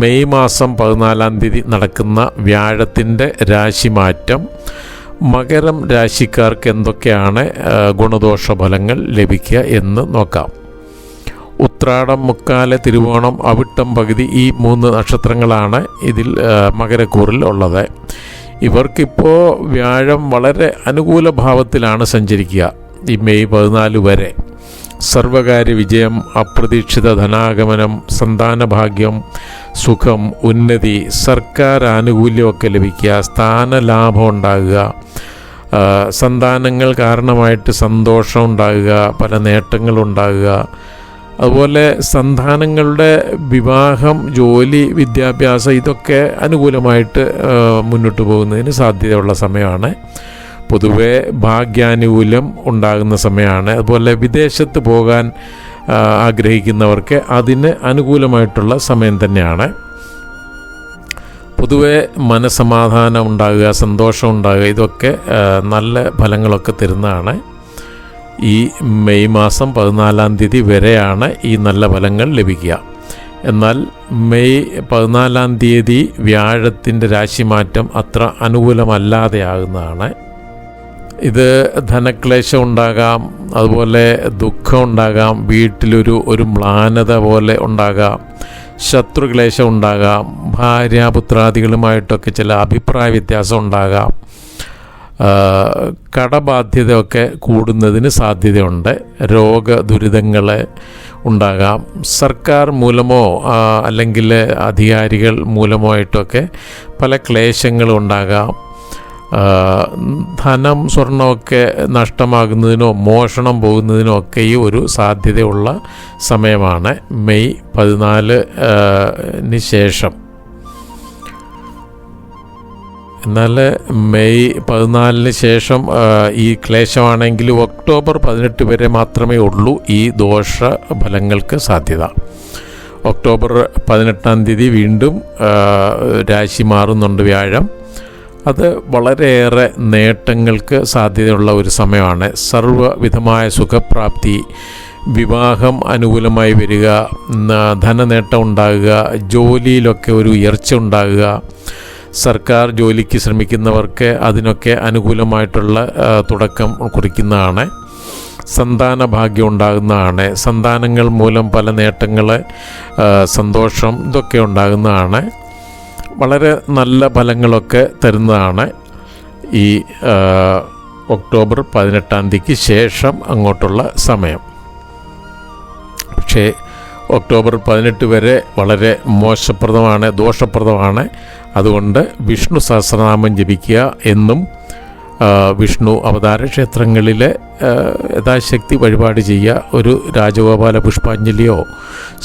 May മാസം പതിനാലാം തീയതി നടക്കുന്ന വ്യാഴത്തിന്റെ രാശിമാറ്റം മകരം രാശിക്കാർക്ക് എന്തൊക്കെയാണ് ഗുണദോഷ ഫലങ്ങൾ ലഭിക്കുക എന്ന് നോക്കാം. ഉത്രാടം മുക്കാല തിരുവോണം അവിട്ടം പകുതി ഈ മൂന്ന് നക്ഷത്രങ്ങളാണ് ഇതിൽ മകരക്കൂറിൽ ഉള്ളത്. ഇവർക്കിപ്പോൾ വ്യാഴം വളരെ അനുകൂല ഭാവത്തിലാണ് സഞ്ചരിക്കുക ഈ മെയ് പതിനാല് വരെ. സർവകാര്യ വിജയം അപ്രതീക്ഷിത ധനാഗമനം സന്താനഭാഗ്യം സുഖം ഉന്നതി സർക്കാർ ആനുകൂല്യമൊക്കെ ലഭിക്കുക സ്ഥാനലാഭം ഉണ്ടാകുക സന്താനങ്ങൾ കാരണമായിട്ട് സന്തോഷം ഉണ്ടാകുക പല നേട്ടങ്ങളുണ്ടാകുക അതുപോലെ സന്താനങ്ങളുടെ വിവാഹം ജോലി വിദ്യാഭ്യാസം ഇതൊക്കെ അനുകൂലമായിട്ട് മുന്നോട്ട് പോകുന്നതിന് സാധ്യതയുള്ള സമയമാണ്. പൊതുവെ ഭാഗ്യാനുകൂല്യം ഉണ്ടാകുന്ന സമയമാണ്. അതുപോലെ വിദേശത്ത് പോകാൻ ആഗ്രഹിക്കുന്നവർക്ക് അതിന് അനുകൂലമായിട്ടുള്ള സമയം തന്നെയാണ്. പൊതുവെ മനസമാധാനം ഉണ്ടാകുക സന്തോഷം ഉണ്ടാകുക ഇതൊക്കെ നല്ല ഫലങ്ങളൊക്കെ തരുന്നതാണ്. ഈ മെയ് മാസം പതിനാലാം തീയതി വരെയാണ് ഈ നല്ല ഫലങ്ങൾ ലഭിക്കുക. എന്നാൽ മെയ് പതിനാലാം തീയതി വ്യാഴത്തിന്റെ രാശിമാറ്റം അത്ര അനുകൂലമല്ലാതെയാകുന്നതാണ്. ഇത് ധനക്ലേശം ഉണ്ടാകാം അതുപോലെ ദുഃഖം ഉണ്ടാകാം വീട്ടിലൊരു ഒരു മ്ലാനത പോലെ ഉണ്ടാകാം ശത്രുക്ലേശം ഉണ്ടാകാം ഭാര്യാപുത്രാദികളുമായിട്ടൊക്കെ ചില അഭിപ്രായ വ്യത്യാസം ഉണ്ടാകാം. കടബാധ്യതയൊക്കെ കൂടുന്നതിന് സാധ്യതയുണ്ട് രോഗ ദുരിതങ്ങൾ ഉണ്ടാകാം. സർക്കാർ മൂലമോ അല്ലെങ്കിൽ അധികാരികൾ മൂലമോ ആയിട്ടൊക്കെ പല ക്ലേശങ്ങളും ഉണ്ടാകാം. ധനം സ്വർണമൊക്കെ നഷ്ടമാകുന്നതിനോ മോഷണം പോകുന്നതിനോ ഒക്കെ ഈ ഒരു സാധ്യതയുള്ള സമയമാണ് മെയ് പതിനാല് ആ, ശേഷം. എന്നാൽ മെയ് പതിനാലിന് ശേഷം ഈ ക്ലേശമാണെങ്കിൽ ഒക്ടോബർ പതിനെട്ട് വരെ മാത്രമേ ഉള്ളൂ ഈ ദോഷ ഫലങ്ങൾക്ക് സാധ്യത. ഒക്ടോബർ പതിനെട്ടാം തീയതി വീണ്ടും രാശി മാറുന്നുണ്ട് വ്യാഴം. അത് വളരെയേറെ നേട്ടങ്ങൾക്ക് സാധ്യതയുള്ള ഒരു സമയമാണ്. സർവവിധമായ സുഖപ്രാപ്തി വിവാഹം അനുകൂലമായി വരിക ധനനേട്ടം ഉണ്ടാകുക ജോലിയിലൊക്കെ ഒരു ഉയർച്ച ഉണ്ടാകുക സർക്കാർ ജോലിക്ക് ശ്രമിക്കുന്നവർക്ക് അതിനൊക്കെ അനുകൂലമായിട്ടുള്ള തുടക്കം കുറിക്കുന്നതാണ്. സന്താന ഭാഗ്യം ഉണ്ടാകുന്നതാണ്. സന്താനങ്ങൾ മൂലം പല നേട്ടങ്ങൾ സന്തോഷം ഇതൊക്കെ ഉണ്ടാകുന്നതാണ്. വളരെ നല്ല ഫലങ്ങളൊക്കെ തരുന്നതാണ് ഈ ഒക്ടോബർ പതിനെട്ടാം തീയതിക്ക് ശേഷം അങ്ങോട്ടുള്ള സമയം. പക്ഷേ ഒക്ടോബർ പതിനെട്ട് വരെ വളരെ മോശപ്രദമാണ് ദോഷപ്രദമാണ്. അതുകൊണ്ട് വിഷ്ണു സഹസ്രനാമം ജപിക്കുക എന്നും വിഷ്ണു അവതാര ക്ഷേത്രങ്ങളിൽ യഥാശക്തി വഴിപാട് ചെയ്യുക. ഒരു രാജഗോപാല പുഷ്പാഞ്ജലിയോ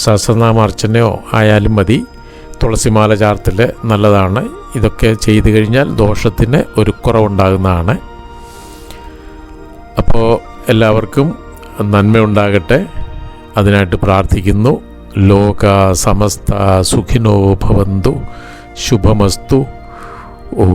സഹസ്രനാമാർച്ചനയോ ആയാലും മതി. തുളസിമാല ചാർത്തിൽ നല്ലതാണ്. ഇതൊക്കെ ചെയ്തു കഴിഞ്ഞാൽ ദോഷത്തിന് ഒരു കുറവുണ്ടാകുന്നതാണ്. അപ്പോൾ എല്ലാവർക്കും നന്മയുണ്ടാകട്ടെ. അതിനായിട്ട് പ്രാർത്ഥിക്കുന്നു. ലോക സമസ്ത സുഖിനോ ഭവന്തു. ശുഭമസ്തു. ഓ